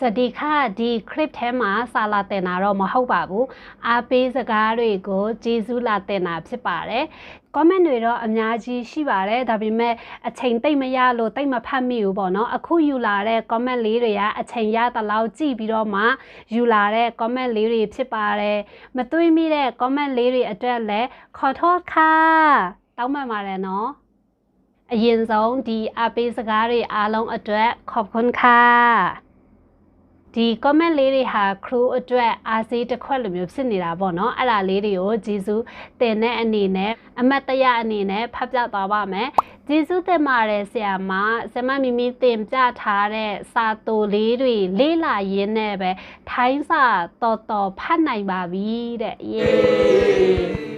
စဒီခါဒီ clip ထဲမှာစာလာတင်တာတော့မဟုတ်ပါဘူးအားပေးစကားတွေကိုကျေးဇူးလာတင်တာဖြစ်ပါတယ် comment တွေတော့အများကြီးရှိပါတယ်ဒါပေမဲ့အချိန်တိတ်မရလို့တိတ်မဖတ်မိဘူးပေါ့နော်အခုယူလာတဲ့ comment လေးတွေကအချိန်ရတလောက်ကြည့်ပြီးတော့မှယူလာတဲ့ comment လေးတွေဖြစ်ပါတယ်မတွေးမိတဲ့ comment လေးတွေအတွက်လည်းခေါ်ထောခါတောင်းပန်ပါတယ်နော်အရင်ဆုံးဒီအပေးစကားတွေအားလုံးအတွက်ขอบคุณค่ะ ဒီ comment လေးတွေဟာ crew အတွက်အားစေးတစ်ခွက်လိုမျိုးဖြစ်နေတာပေါ့နော်အဲ့ဒါလေးတွေကိုဂျေစုတင်တဲ့အနေနဲ့အမတ်တရအနေနဲ့ဖတ်ပြသွားပါမယ်ဂျေစုတင်ပါတယ်ဆရာမဆရာမမီမီတင်ပြထားတဲ့စာတူလေးတွေလေးလာရင်းနဲ့ပဲထိုင်းစာတော်တော်ဖတ်နိုင်ပါပြီတဲ့ယေ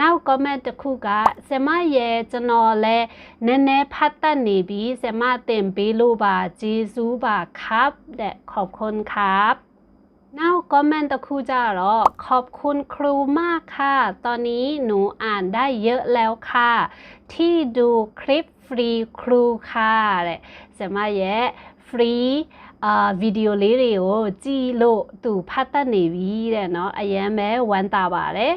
နောက် comment တစ်ခုကဆမရဲ့ကျွန်တော်လဲနည်းနည်းဖတ်တတ်နေပြီဆမတင်ပေးလို့ပါဂျေဇူးပါครับတဲ့ขอบคุณครับနောက် comment တစ်ခုကြတော့ขอบคุณครูมากค่ะ ตอนนี้หนูอ่านได้เยอะแล้วค่ะ ที่ดูคลิปฟรีครูค่ะတဲ့ဆမရဲ့ free အာဗီဒီယိုလေးတွေကိုကြည့်လို့သူဖတ်တတ်နေပြီတဲ့เนาะအရင်ပဲဝမ်းသာပါတယ်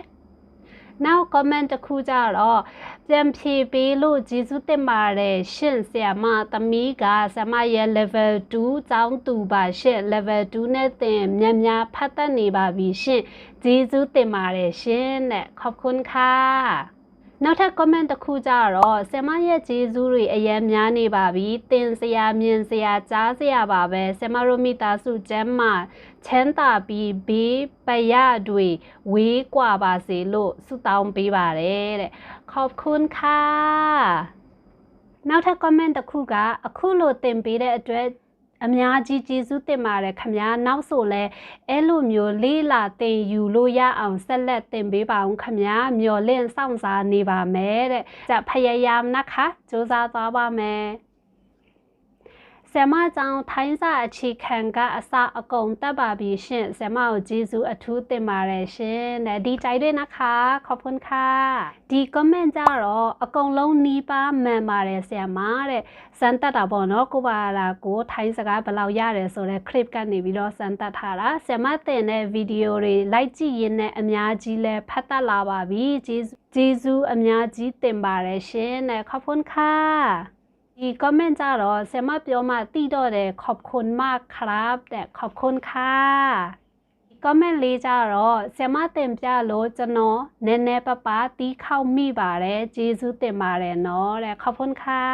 နောက် comment တစ်ခုကြတော့ပြန်ဖြေပေးလို့ကျေးဇူးတင်ပါတယ်ရှင်ဆရာမသမီးကဆရာမရဲ့ level 2ကျောင်းသူပါရှင် level 2နဲ့သင်မြန်များဖတ်တတ်နေပါပြီရှင်ကျေးဇူးတင်ပါတယ်ရှင်တဲ့ขอบคุณค่ะ နောက်ထပ် comment တစ်ခုကြတော့ဆ iam ရဲ့ဂျေဇူးတွေအရင်များနေပါပြီ။တင်စရာမြင်စရာကြားစရာပါပဲ။ဆ iam တို့မိသားစုကျမ်းမှာချမ်းသာပြီးဘေးပရတွေဝေးกว่าပါစေလို့ဆုတောင်းပေးပါတယ်တဲ့။ขอบคุณค่ะနောက်ထပ် comment တစ်ခုကအခုလိုတင်ပေးတဲ့အတွက် အများကြီးကျေးဇူးတင်ပါတယ်ခမညာနောက်ဆိုလဲအဲ့လိုမျိုးလေးလာတင်ယူလို့ရအောင်ဆက်လက်တင်ပေးပါအောင်ခမညာမျော်လင့်စောင့်စားနေပါမယ်တဲ့จะพยายามนะคะစူးစမ်းသွားပါမယ် ဆ iam ကြောင့်ထိုင်းစာအခြေခံကအစအကုန်တက်ပါပြီရှင်ဆ iam ကိုကျေးဇူးအထူးတင်ပါတယ်ရှင်တဲ့ဒီကြိုက်ด้วยนะคะขอบคุณค่ะဒီ comment ကြတော့အကုန်လုံးနီးပါးမှန်ပါတယ်ဆ iam တဲ့စမ်းတက်တာပေါ့နော်ကိုပါလာကိုထိုင်းစကားဘယ်လောက်ရတယ်ဆိုတော့ clip ကနေပြီးတော့စမ်းတက်ထားတာဆ iam တင်တဲ့ဗီဒီယိုတွေလိုက်ကြည့်ရင်လည်းအများကြီးလဲဖတ်တတ်လာပါပြီကျေးဇူးကျေးဇူးအများကြီးတင်ပါတယ်ရှင်တဲ့ขอบคุณค่ะ ဒီ comment ကြတော့ဆ iam ပြောမှတိတော့တယ်ขอบคุณมากครับတဲ့ขอบคุณค่ะ comment လေးကြတော့ဆ iam တင်ပြလို့ကျွန်တော်နည်းနည်းပပတီးခောက်မိပါတယ်ကျေးဇူးတင်ပါတယ်နော်တဲ့ขอบคุณค่ะ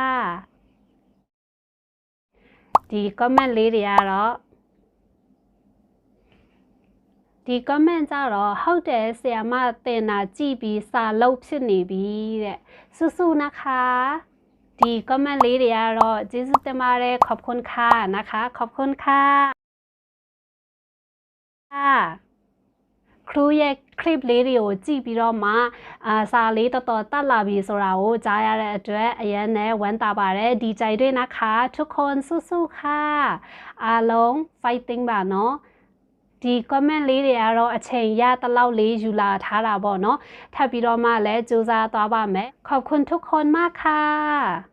ဒီ comment လေးတွေကတော့ဒီ comment ကြတော့ဟုတ်တယ်ဆရာမတင်တာကြည့်ပြီးစာလုပ်ဖြစ်နေပြီတဲ့စုစုนะคะ ဒီ comment လေးတွေကတော့ကျေးဇူးတင်ပါတယ်ขอบคุณค่ะนะคะขอบคุณค่ะครูရဲ့ clip လေးတွေကိုကြည့်ပြီးတော့မှအာစာလေးတော်တော်တက်လာပြီဆိုတာကိုကြားရတဲ့အတွက်အရင်နဲ့ဝမ်းသာပါတယ်ဒီကြိုက်ด้วยนะคะทุกคนสู้ๆค่ะအားလုံး fighting ပါနော် ဒီ comment လေးတွေကတော့အချိန်ရတလောက်လေးယူလာထားတာပေါ့နော်ထပ်ပြီးတော့မှလည်းစူးစမ်းသွားပါမယ်ขอบคุณทุกคนมากค่ะ